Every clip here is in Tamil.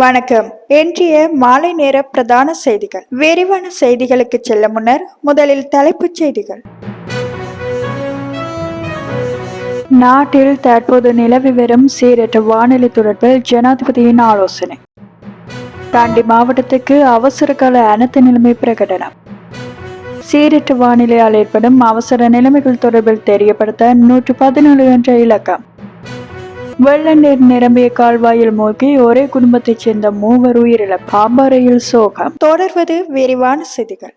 வணக்கம். இன்றைய மாலை நேர பிரதான செய்திகள். விரிவான செய்திகளுக்கு செல்ல முன்னர் முதலில் தலைப்புச் செய்திகள். நாட்டில் தற்போது நிலவி வரும் சீரற்ற வானிலை தொடர்பில் ஜனாதிபதியின் ஆலோசனை. தாண்டி மாவட்டத்துக்கு அவசர கால அனைத்து நிலைமை பிரகடனம். சீரற்ற வானிலையால் ஏற்படும் அவசர நிலைமைகள் தொடர்பில் தெரியப்படுத்த நூற்று பதினேழு என்ற இலக்கம். வெள்ள நீர் நிரம்பிய கால்வாயில் மூழ்கி ஒரே குடும்பத்தைச் சேர்ந்த மூவர் உயிரிழப்பு பாம்பரையில் சோகம். தொடர்வது விரிவான செய்திகள்.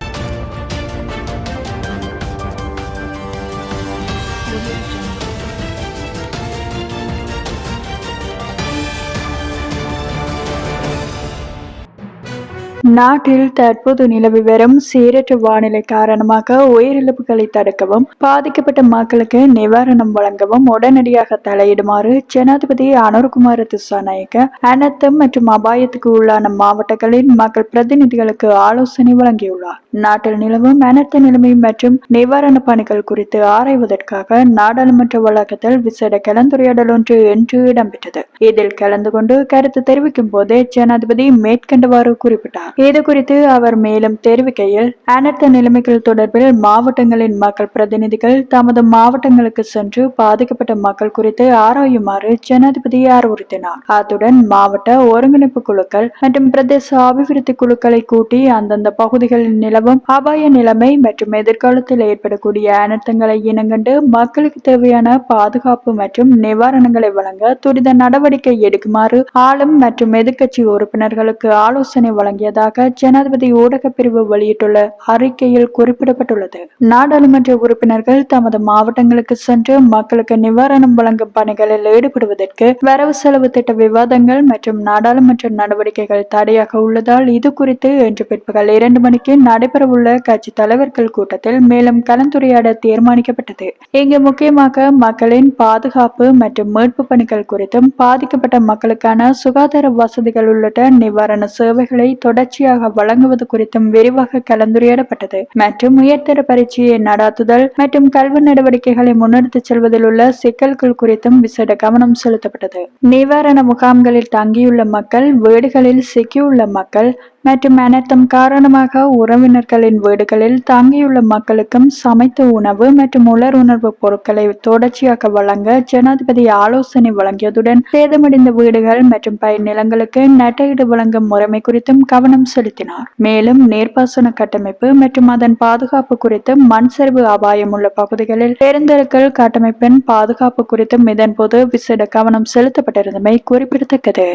நாட்டில் தற்போது நிலவி வரும் சீரற்ற வானிலை காரணமாக உயிரிழப்புகளை தடுக்கவும் பாதிக்கப்பட்ட மக்களுக்கு நிவாரணம் வழங்கவும் உடனடியாக தலையிடுமாறு ஜனாதிபதி அனுர்குமார் திசாநாயக்க அனர்த்தம் மற்றும் அபாயத்துக்கு உள்ளான மாவட்டங்களின் மக்கள் பிரதிநிதிகளுக்கு ஆலோசனை வழங்கியுள்ளார். நாட்டில் நிலவும் அனர்த்த நிலைமை மற்றும் நிவாரண பணிகள் குறித்து ஆராய்வதற்காக நாடாளுமன்ற வளாகத்தில் விசேட கலந்துரையாடல் ஒன்று இன்று இடம்பெற்றது. இதில் கலந்து கொண்டு கருத்து தெரிவிக்கும் போதே ஜனாதிபதி மேற்கண்டவாறு குறிப்பிட்டார். இது குறித்து அவர் மேலும் தெரிவிக்கையில் அனர்த்த நிலைமைகள் தொடர்பில் மாவட்டங்களின் மக்கள் பிரதிநிதிகள் தமது மாவட்டங்களுக்கு சென்று பாதிக்கப்பட்ட மக்கள் குறித்து ஆராயுமாறு ஜனாதிபதி அறிவுறுத்தினார். அத்துடன் மாவட்ட ஒருங்கிணைப்பு குழுக்கள் மற்றும் பிரதேச அபிவிருத்தி குழுக்களை கூட்டி அந்தந்த பகுதிகளில் நிலவும் அபாய நிலைமை மற்றும் எதிர்காலத்தில் ஏற்படக்கூடிய அனர்த்தங்களை இனங்கண்டு மக்களுக்கு தேவையான பாதுகாப்பு மற்றும் நிவாரணங்களை வழங்க துரித நடவடிக்கை எடுக்குமாறு ஆளும் மற்றும் எதிர்க்கட்சி உறுப்பினர்களுக்கு ஆலோசனை வழங்கியதாக ஜனாதிபதி ஊடகப் பிரிவு வெளியிட்டுள்ள அறிக்கையில் குறிப்பிடப்பட்டுள்ளது. நாடாளுமன்ற உறுப்பினர்கள் தமது மாவட்டங்களுக்கு சென்று மக்களுக்கு நிவாரணம் வழங்கும் பணிகளில் ஈடுபடுவதற்கு வரவு செலவு திட்ட விவாதங்கள் மற்றும் நாடாளுமன்ற நடவடிக்கைகள் தடையாக உள்ளதால் இது குறித்து இன்று பிற்பகல் இரண்டு மணிக்கு நடைபெறவுள்ள கட்சி தலைவர்கள் கூட்டத்தில் மேலும் கலந்துரையாட தீர்மானிக்கப்பட்டது. இங்கு முக்கியமாக மக்களின் பாதுகாப்பு மற்றும் மீட்பு பணிகள் குறித்தும் பாதிக்கப்பட்ட மக்களுக்கான சுகாதார வசதிகள் உள்ளிட்ட நிவாரண சேவைகளை தொடர்ச்சி தொடர்ச்சியாக வழங்குவது குறித்தும் விரிவாக கலந்துரையாடப்பட்டது. மற்றும் உயர்தர பரீட்சையை நடாத்துதல் மற்றும் கல்வி நடவடிக்கைகளை முன்னெடுத்துச் செல்வதில் உள்ள சிக்கல்கள் குறித்தும் விசேட கவனம் செலுத்தப்பட்டது. நிவாரண முகாம்களில் தங்கியுள்ள மக்கள் வீடுகளில் சிக்கியுள்ள மக்கள் மற்றும் அனர்த்தம் காரணமாக உறவினர்களின் வீடுகளில் தங்கியுள்ள மக்களுக்கும் சமைத்த உணவு மற்றும் உலர் உணர்வு பொருட்களை தொடர்ச்சியாக வழங்க ஜனாதிபதி ஆலோசனை வழங்கியதுடன் சேதமடைந்த வீடுகள் மற்றும் பயிர் நிலங்களுக்கு நட்டையீடு வழங்கும் முறைமை குறித்தும் கவனம் செலுத்தினார். மேலும் நீர்ப்பாசன கட்டமைப்பு மற்றும் அதன் பாதுகாப்பு குறித்தும் மண் சரிவு அபாயம் உள்ள பகுதிகளில் பெருந்தெருக்கள் கட்டமைப்பின் பாதுகாப்பு குறித்தும் இதன்போது விசேட கவனம் செலுத்தப்பட்டிருந்தமை குறிப்பிடத்தக்கது.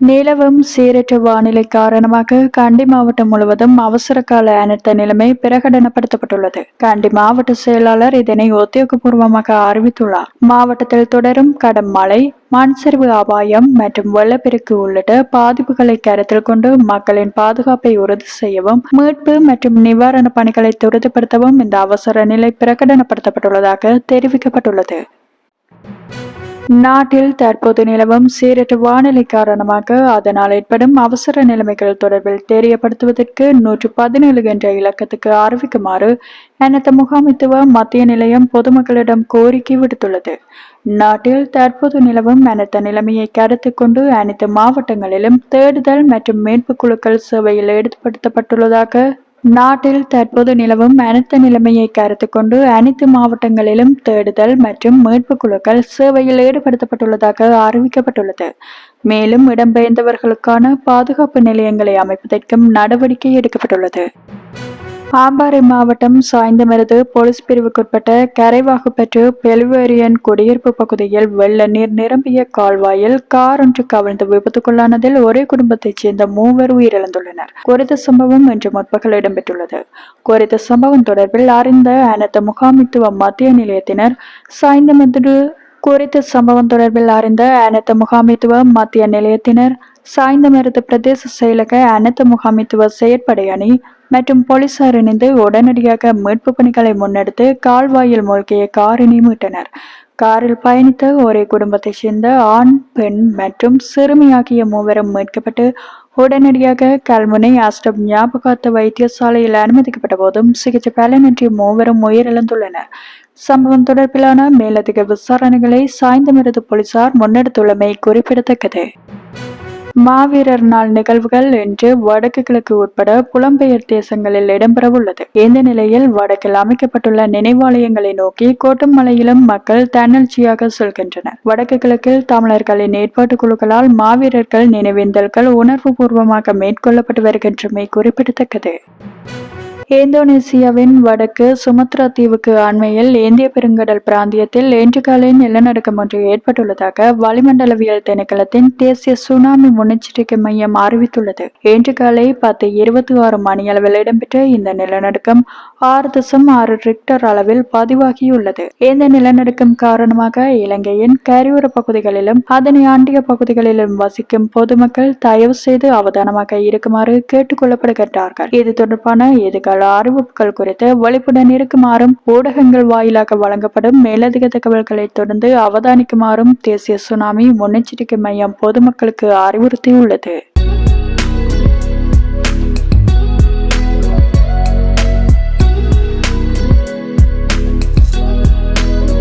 நிலவும் சீரற்ற வானிலை காரணமாக கண்டி மாவட்டம் முழுவதும் அவசர கால அனர்த்த நிலைமை பிரகடனப்படுத்தப்பட்டுள்ளது. கண்டி மாவட்ட செயலாளர் இதனை உத்தியோகபூர்வமாக அறிவித்துள்ளார். மாவட்டத்தில் தொடரும் கடும் மழை மண் சரிவு அபாயம் மற்றும் வெள்ளப்பெருக்கு உள்ளிட்ட பாதிப்புகளை கருத்தில் கொண்டு மக்களின் பாதுகாப்பை உறுதி செய்யவும் மீட்பு மற்றும் நிவாரண பணிகளை துரிதப்படுத்தவும் இந்த அவசர நிலை பிரகடனப்படுத்தப்பட்டுள்ளதாக தெரிவிக்கப்பட்டுள்ளது. நாட்டில் தற்போது நிலவும் சீரற்ற வானிலை காரணமாக அதனால் ஏற்படும் அவசர நிலைமைகள் தொடர்பில் தெரியப்படுத்துவதற்கு நூற்று பதினேழு என்ற இலக்கத்துக்கு அறிவிக்குமாறு அனைத்து முகாமித்துவ மத்திய நிலையம் பொதுமக்களிடம் கோரிக்கை விடுத்துள்ளது. நாட்டில் தற்போது நிலவும் அனைத்த நிலைமையை கருத்து கொண்டு அனைத்து மாவட்டங்களிலும் தேடுதல் மற்றும் மீட்பு குழுக்கள் சேவையில் ஈடுபடுத்தப்பட்டுள்ளதாக நாட்டில் தற்போது நிலவும் அனைத்து நிலைமையை கருத்து கொண்டு அனைத்து மாவட்டங்களிலும் தேடுதல் மற்றும் மீட்பு குழுக்கள் சேவையில் ஈடுபடுத்தப்பட்டுள்ளதாக அறிவிக்கப்பட்டுள்ளது. மேலும் இடம்பெயர்ந்தவர்களுக்கான பாதுகாப்பு நிலையங்களை அமைப்பதற்கும் நடவடிக்கை எடுக்கப்பட்டுள்ளது. ஆம்பாறை மாவட்டம் சாய்ந்தமருது போலீஸ் பிரிவுக்குட்பட்ட கரைவாகுப்பற்று பெல்வேரியன் குடியிருப்பு பகுதியில் வெள்ள நீர் நிரம்பிய கால்வாயில் கார் ஒன்று கவிழ்ந்து விபத்துக்குள்ளானதில் ஒரே குடும்பத்தைச் சேர்ந்த மூவர் உயிரிழந்துள்ளனர். குறித்த சம்பவம் இன்று முற்பகல் இடம்பெற்றுள்ளது. குறித்த சம்பவம் தொடர்பில் அறிந்த அனைத்து முகாமித்துவ மத்திய நிலையத்தினர் சாய்ந்தமருது குறித்த சம்பவம் தொடர்பில் அறிந்த அனைத்து முகாமித்துவ மத்திய நிலையத்தினர் சாய்ந்தமருது பிரதேச செயலக அனைத்து முகாமித்துவ செயற்படை அணி மற்றும் போலீசார் இணைந்து உடனடியாக மீட்பு பணிகளை முன்னெடுத்து கால்வாயில் மூழ்கிய காரினை மீட்டனர். காரில் பயணித்த ஒரே குடும்பத்தைச் சேர்ந்த ஆண் பெண் மற்றும் சிறுமி ஆகிய மூவரும் மீட்கப்பட்டு உடனடியாக கல்முனை அஸ்டம் ஞாபகார்த்த வைத்தியசாலையில் அனுமதிக்கப்பட்ட போதும் சிகிச்சை பலனின்றி மூவரும் உயிரிழந்துள்ளனர். சம்பவம் தொடர்பிலான மேலதிக விசாரணைகளை சாய்ந்தமிருது போலீசார் முன்னெடுத்துள்ளமை குறிப்பிடத்தக்கது. மாவீரர் நாள் நிகழ்வுகள் இன்று வடக்கு கிழக்கு உட்பட புலம்பெயர் தேசங்களில் இடம்பெறவுள்ளது. இந்த நிலையில் வடக்கில் அமைக்கப்பட்டுள்ள நினைவாலயங்களை நோக்கி கோட்டமலையிலும் மக்கள் தன்னெழுச்சியாக செல்கின்றனர். வடக்கு கிழக்கில் தமிழர்களின் ஏற்பாட்டு குழுக்களால் மாவீரர்கள் நினைவேந்தல்கள் உணர்வு பூர்வமாக மேற்கொள்ளப்பட்டு வருகின்றமை குறிப்பிடத்தக்கது. இந்தோனேசியாவின் வடக்கு சுமத்ரா தீவுக்கு அண்மையில் இந்திய பெருங்கடல் பிராந்தியத்தில் இன்று காலை நிலநடுக்கம் ஒன்று ஏற்பட்டுள்ளதாக வளிமண்டலவியல் திணைக்களத்தின் தேசிய சுனாமி முன்னெச்சரிக்கை மையம் அறிவித்துள்ளது. இன்று காலை பத்து இருபத்தி ஆறு மணியளவில் இடம்பெற்ற இந்த நிலநடுக்கம் ஆறு தசம் ஆறு ரிக்டர் அளவில் பதிவாகியுள்ளது. இந்த நிலநடுக்கம் காரணமாக இலங்கையின் கரையோர பகுதிகளிலும் அதனை ஆண்டிய பகுதிகளிலும் வசிக்கும் பொதுமக்கள் தயவு செய்து அவதானமாக இருக்குமாறு கேட்டுக் கொள்ளப்படுகின்றார்கள். இது தொடர்பான எதிர்கால அறிவிப்புகள் குறித்து விழிப்புடன் இருக்குமாறும் ஊடகங்கள் வாயிலாக வழங்கப்படும் மேலதிக தகவல்களை தொடர்ந்து அவதானிக்குமாறும் தேசிய சுனாமி முன்னெச்சரிக்கை மையம் பொதுமக்களுக்கு அறிவுறுத்தியுள்ளது.